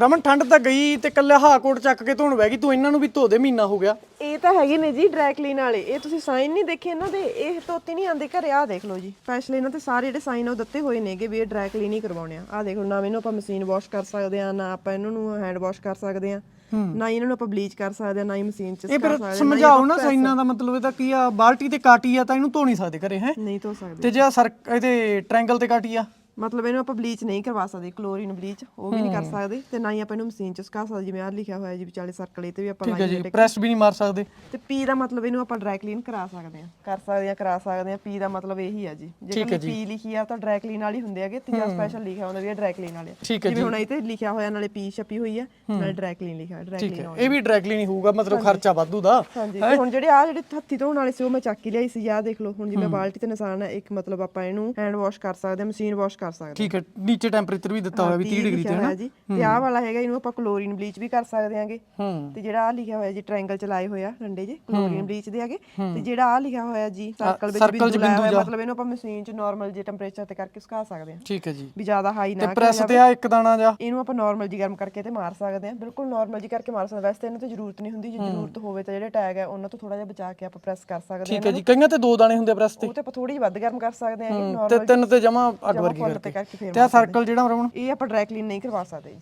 ਰਮਨ ਠੰਡ ਤਾਂ ਗਈ ਤੇ ਕੱਲੇ ਹਾ ਕੋਟ ਚੱਕ ਕੇ ਧੋਣ ਬਹਿ ਗਈ ਤੂੰ ਇਹਨਾਂ ਨੂੰ ਵੀ ਧੋ ਦੇ ਮਹੀਨਾ ਹੋ ਗਿਆ। ਇਹ ਤਾਂ ਹੈਗੇ ਨੇ ਜੀ ਡਰਾਈ ਕਲੀਨ ਵਾਲੇ ਇਹ ਤੁਸੀਂ ਸਾਈਨ ਨਹੀਂ ਦੇਖੇ ਇਹਨਾਂ ਦੇ ਇਹ ਤੋਤੀ ਨਹੀਂ ਆਂਦੇ ਘਰੇ ਆ ਦੇਖ ਲਓ ਜੀ। ਸਪੈਸ਼ਲ ਇਹਨਾਂ ਤੇ ਸਾਰੇ ਜਿਹੜੇ ਸਾਈਨ ਉਹ ਦਿੱਤੇ ਹੋਏ ਨੇਗੇ ਵੀ ਇਹ ਡਰਾਈ ਕਲੀਨ ਹੀ ਕਰਵਾਉਣੇ ਆ। ਆ ਦੇਖ ਲਓ ਨਾ ਇਹਨੂੰ ਆਪਾਂ ਮਸ਼ੀਨ ਵਾਸ਼ ਕਰ ਸਕਦੇ ਆ ਨਾ ਆਪਾਂ ਇਹਨਾਂ ਨੂੰ ਹੈਂਡ ਵਾਸ਼ ਕਰ ਸਕਦੇ ਆ ਨਾ ਇਹਨਾਂ ਨੂੰ ਆਪਾਂ ਬਲੀਚ ਕਰ ਸਕਦੇ ਆ ਨਾ ਹੀ ਮਸ਼ੀਨ ਚ ਇਹ ਫਿਰ ਸਮਝਾਓ ਨਾ ਸਾਈਨਾਂ ਦਾ ਮਤਲਬ ਇਹਦਾ ਕੀ ਆ ਬਾਲਟੀ ਤੇ ਕਾਟੀ ਆ ਤਾਂ ਇਹਨੂੰ ਧੋ ਨਹੀਂ ਸਕਦੇ ਘਰੇ ਹੈ? ਨਹੀਂ ਧੋ ਸਕਦੇ। ਤੇ ਜੇ ਸਰ ਇਹਦੇ ਟ੍ਰਾਇੰਗਲ ਤੇ ਕਾਟੀ ਆ? ਮਤਲਬ ਇਹਨੂੰ ਆਪਾਂ ਬਲੀਚ ਨਹੀਂ ਕਰਵਾ ਸਕਦੇ ਕਲੋਰੀਨ ਬਲੀਚ ਉਹ ਵੀ ਨਹੀਂ ਕਰ ਸਕਦੇ ਤੇ ਨਾ ਹੀ ਆਪਾਂ ਇਹਨੂੰ ਮਸ਼ੀਨ ਚ ਸੁਕਾ ਸਕਦੇ ਜਿਵੇਂ ਆ ਲਿਖਿਆ ਹੋਇਆ ਜੀ ਵਿਚਾਲੇ ਸਰਕਲ ਤੇ ਵੀ ਆਪਾਂ ਠੀਕ ਹੈ ਜੀ ਪ੍ਰੈਸ ਵੀ ਨਹੀਂ ਮਾਰ ਸਕਦੇ। ਤੇ ਪੀ ਦਾ ਮਤਲਬ ਇਹਨੂੰ ਆਪਾਂ ਡਰਾਈ ਕਲੀਨ ਕਰਾ ਸਕਦੇ ਆ ਕਰ ਸਕਦੇ ਆ ਕਰਾ ਸਕਦੇ ਆ ਪੀ ਦਾ ਮਤਲਬ ਇਹੀ ਆ ਜੀ। ਜੇ ਪੀ ਲਿਖੀ ਆ ਤਾਂ ਡਰਾਈ ਕਲੀਨ ਵਾਲੀ ਹੁੰਦੇ ਹੈਗੇ ਤੇ ਜਾਂ ਸਪੈਸ਼ਲ ਲਿਖਿਆ ਹੁੰਦਾ ਵੀ ਇਹ ਡਰਾਈ ਕਲੀਨ ਵਾਲੇ ਹੈ ਜਿਵੇਂ ਹੁਣ ਇਹ ਤੇ ਲਿਖਿਆ ਹੋਇਆ ਨਾਲੇ ਪੀ ਛਪੀ ਹੋਈ ਆ ਨਾਲੇ ਡਰਾਈ ਕਲੀਨ ਲਿਖਿਆ ਡਰਾਈ ਕਲੀਨ ਹੈ। ਇਹ ਵੀ ਡਾਇਰੈਕਟਲੀ ਨਹੀਂ ਹੋਊਗਾ ਮਤਲਬ ਖਰਚਾ ਵਾਧੂ ਦਾ। ਹੁਣ ਜਿਹੜੇ ਆ ਜਿਹੜੇ ਹੱਥੀ ਧੋਣ ਵਾਲੇ ਸੀ ਉਹ ਮੈਂ ਚੱਕ ਕੇ ਲਿਆਈ ਸੀ ਆਹ ਦੇਖ ਲਓ ਹੁਣ ਜਿਵੇਂ ਬਾਲਟੀ ਤੇ ਨਿਸ਼ਾਨ ਹੈ ਇੱਕ ਮਤਲਬ ਆਪਾਂ ਇਹਨੂੰ ਹੈਂਡ ਵਾਸ਼ ਕਰ ਸਕਦੇ ਆ ਮਸ਼ੀਨ ਵਾਸ਼ ਕਰ ਸਕਦੇ। ਠੀਕ ਹੈ ਨੀਚੇ ਟੈਂਪਰੇਚਰ ਵੀ ਦਿੱਤਾ ਹੋਇਆ ਵੀ 30 ਡਿਗਰੀ ਤੇ ਹੈ ਜੀ। ਤੇ ਆਹ ਵਾਲਾ ਹੈਗਾ ਇਹਨੂੰ ਆਪਾਂ ਕਲੋਰੀਨ ਬਲੀਚ ਵੀ ਕਰ ਸਕਦੇ ਆਂਗੇ ਤੇ ਜਿਹੜਾ ਆ ਲਿਖਿਆ ਹੋਇਆ ਜੀ ਟ੍ਰਾਇੰਗਲ ਚ ਲਾਏ ਹੋਇਆ ਡੰਡੇ ਜੇ ਕਲੋਰੀਨ ਬਲੀਚ ਦੇ ਹੈਗੇ। ਤੇ ਜਿਹੜਾ ਆ ਲਿਖਿਆ ਹੋਇਆ ਜੀ ਸਰਕਲ ਵਿੱਚ ਬਿੰਦੂ ਲਾਇਆ ਹੋਇਆ ਮਤਲਬ ਇਹਨੂੰ ਆਪਾਂ ਮਸ਼ੀਨ ਚ ਨਾਰਮਲ ਜੇ ਟੈਂਪਰੇਚਰ ਤੇ ਕਰਕੇ ਸੁਕਾ ਸਕਦੇ ਹਾਂ। ਠੀਕ ਹੈ ਜੀ। ਵੀ ਜ਼ਿਆਦਾ ਹਾਈ ਨਾ ਪ੍ਰੈਸ ਤੇ ਆ ਇੱਕ ਦਾਣਾ ਜਾ। ਇਹਨੂੰ ਆਪਾਂ ਨਾਰਮਲ ਜੀ ਗਰਮ ਕਰਕੇ ਤੇ ਮਾਰ ਸਕਦੇ ਹਾਂ। ਬਿਲਕੁਲ ਨਾਰਮਲ ਜੀ ਕਰਕੇ ਮਾਰ ਸਕਦੇ। ਵੈਸੇ ਤਾਂ ਇਹਨਾਂ ਤੇ ਜ਼ਰੂਰਤ ਨਹੀਂ ਹੁੰਦੀ। ਜੇ ਜ਼ਰੂਰਤ ਹੋਵੇ ਤਾਂ ਜਿਹੜੇ ਟੈਗ ਹੈ ਉਹਨਾਂ ਤੋਂ ਥੋੜਾ ਜਿਹਾ ਬਚਾ ਕੇ ਆਪਾਂ ਪ੍ਰੈਸ ਕਰ ਸਕਦੇ ਹਾਂ ਠੀਕ ਹੈ ਜੀ। ਕਈਆਂ ਤੇ ਦੋ ਦਾਣੇ ਹੁੰਦੇ ਪ੍ਰੈਸ ਤੇ। ਉਹ ਤੇ ਆਪਾਂ ਥੋੜੀ ਜਿਹੀ ਵੱਧ ਗਰਮ ਕਰ ਸਕਦੇ ਹਾਂ। ਤੇ ਨਾਰਮਲ ਤਿੰਨ ਤੇ ਜਮਾ ਅੱਗ ਜਮਾਂ ਵਰਗੀ ਕਰਕੇ ਤੇ ਆ ਸਰਕਲ ਜਿਹੜਾ ਰਮਨ? ਇਹ ਆਪਾਂ ਡਰਾਈ ਕਲੀਨ ਨਹੀਂ ਕਰਵਾ ਸਕਦੇ ਜੀ।